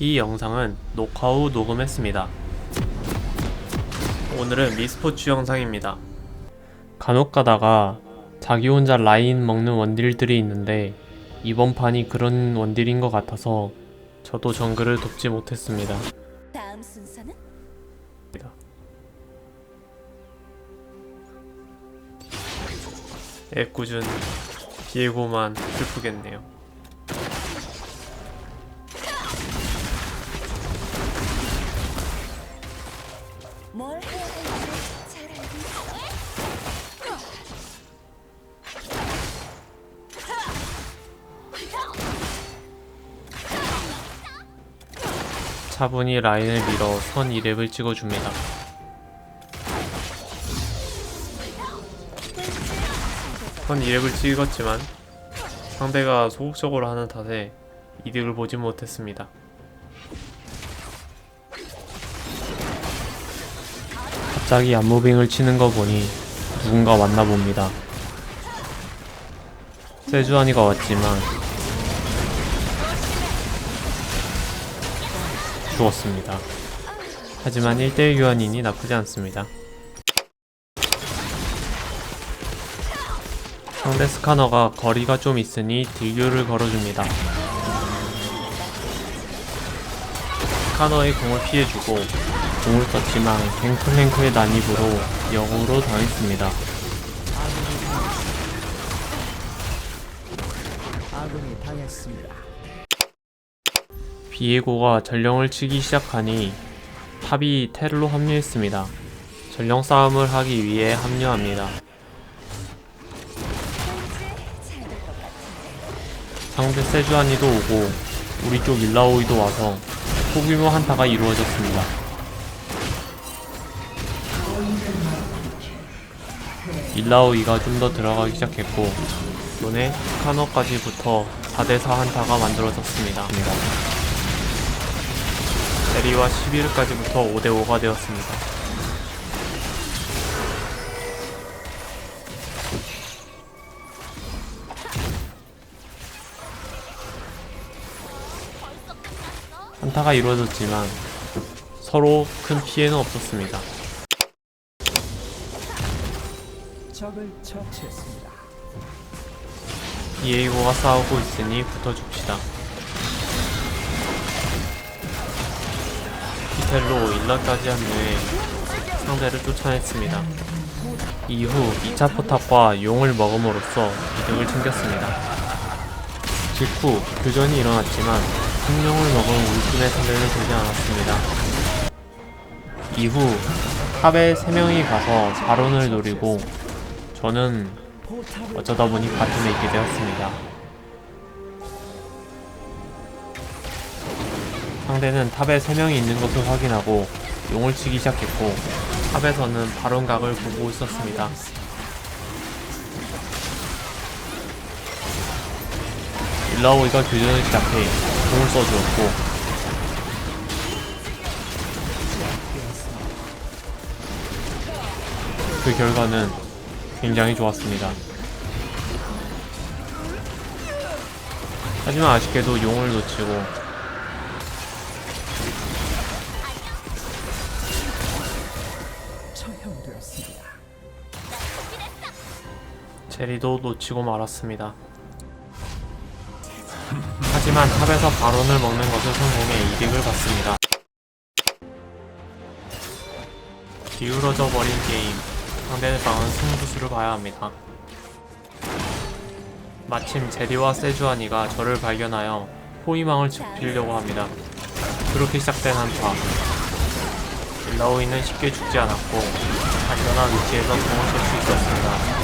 이 영상은 녹화 후 녹음했습니다. 오늘은 미스포츠 영상입니다. 간혹 가다가 자기 혼자 라인 먹는 원딜들이 있는데 이번 판이 그런 원딜인 것 같아서 저도 정글을 돕지 못했습니다. 다음 순서는 애꿎은 비에고만 슬프겠네요. 차분히 라인을 밀어 선 2렙을 찍어줍니다. 선 2렙을 찍었지만 상대가 소극적으로 하는 탓에 이득을 보지 못했습니다. 갑자기 안무빙을 치는 거 보니 누군가 왔나 봅니다. 세주안이가 왔지만 죽었습니다. 하지만 1대1 교환이니 나쁘지 않습니다. 상대 스카너가 거리가 좀 있으니 딜교를 걸어줍니다. 스카너의 공을 피해주고 공을 썼지만 갱플랭크의 난입으로 역으로 당했습니다. 아군이 당했습니다. 비에고가 전령을 치기 시작하니 탑이 테르로 합류했습니다. 전령 싸움을 하기 위해 합류합니다. 상대 세주아니도 오고 우리 쪽 일라오이도 와서 소규모 한타가 이루어졌습니다. 일라오이가 좀 더 들어가기 시작했고 요네 스카너까지 붙어 4대4 한타가 만들어졌습니다. 에리와 11까지 붙어 5대5가 되었습니다. 한타가 이루어졌지만 서로 큰 피해는 없었습니다. 적을 처치했습니다. 이에이고가 싸우고 있으니 붙어 줍시다. 피텔로 일라까지 합류해 상대를 쫓아냈습니다. 이후 2차 포탑과 용을 먹음으로써 이득을 챙겼습니다. 직후 교전이 일어났지만 생명을 먹은 울분의 상대는 되지 않았습니다. 이후 탑에 3명이 가서 바론을 노리고 저는 어쩌다 보니 바텀에 있게 되었습니다. 상대는 탑에 3명이 있는 것을 확인하고 용을 치기 시작했고 탑에서는 바론각을 보고 있었습니다. 일라오이가 교전을 시작해 공을 써주었고 그 결과는 굉장히 좋았습니다. 하지만 아쉽게도 용을 놓치고 제리도 놓치고 말았습니다. 하지만 탑에서 바론을 먹는 것을 성공해 이득을 받습니다. 기울어져 버린 게임. 상대방은 승부수를 봐야 합니다. 마침 제리와 세주아니가 저를 발견하여 호위망을 짚으려고 합니다. 그렇게 시작된 한타. 일라오이는 쉽게 죽지 않았고 안전한 위치에서 공을 쏠수 있었습니다.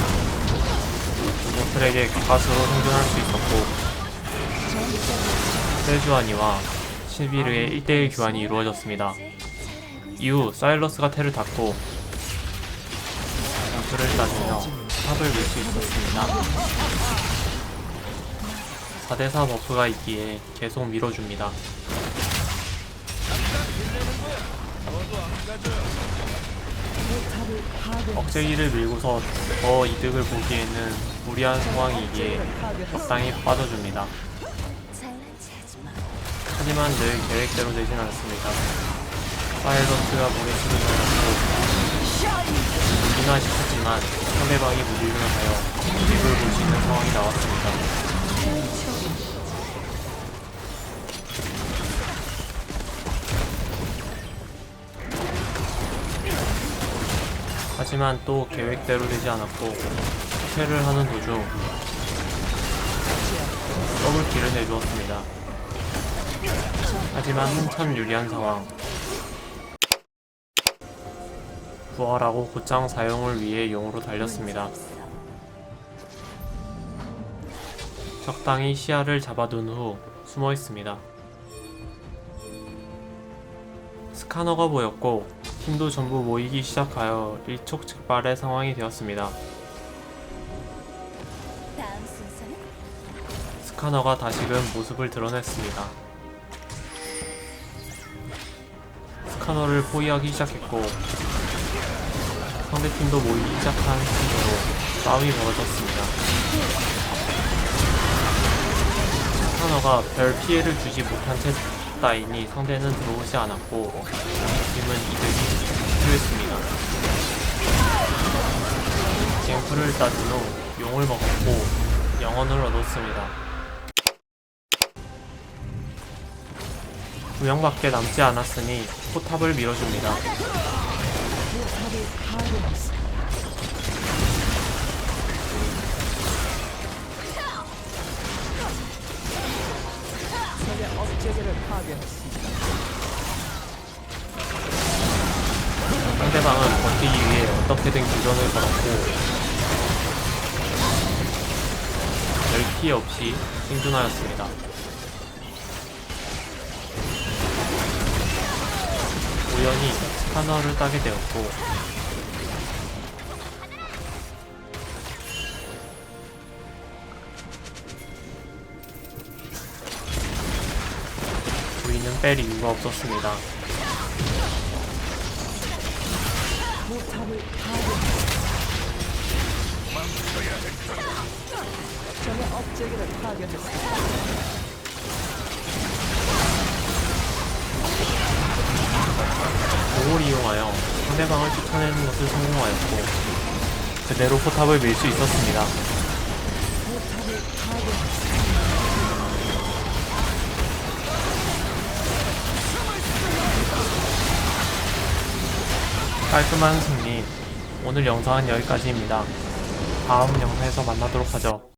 모틀에게 가스로 생존할 수 있었고 세주아니와 실비르의 1대1 교환이 이루어졌습니다. 이후 사일러스가 테를 닫고 전투를 따지며 탑을 밀 수 있었습니다. 4대4 버프가 있기에 계속 밀어줍니다. 억제기를 밀고서 더 이득을 보기에는 무리한 상황이기에 적당히 빠져줍니다. 하지만 늘 계획대로 되진 않습니다. 파일럿트가 목에 치를 맞았고 무기나 싶었지만 상대방이 무기를 하여 립을 볼 수 있는 상황이 나왔습니다. 하지만 또 계획대로 되지 않았고 실패를 하는 도중 더블킬을 내주었습니다. 하지만 한참 유리한 상황. 부활하고 곧장 사용을 위해 용으로 달렸습니다. 적당히 시야를 잡아둔 후 숨어 있습니다. 스카너가 보였고 팀도 전부 모이기 시작하여 일촉즉발의 상황이 되었습니다. 스카너가 다시금 모습을 드러냈습니다. 스카너를 포위하기 시작했고 상대팀도 모이기 시작한 순서로 싸움이 벌어졌습니다. 스카너가 별 피해를 주지 못한 채 따이니 상대는 들어오지 않았고 팀은 이득이 필요했습니다. 갱프를 따진 후 용을 먹었고 영혼을 얻었습니다. 두 명밖에 남지 않았으니 포탑을 밀어줍니다. 상대방은 버티기 위해 어떻게든 교전을 걸었고 별 피해 없이 생존하였습니다. 우연히 스카너를 따게 되었고 우리는 뺄 이유가 없었습니다. 공을 이용하여 상대방을 쫓아내는 것을 성공하였고 그대로 포탑을 밀 수 있었습니다. 깔끔한 승리. 오늘 영상은 여기까지입니다. 다음 영상에서 만나도록 하죠.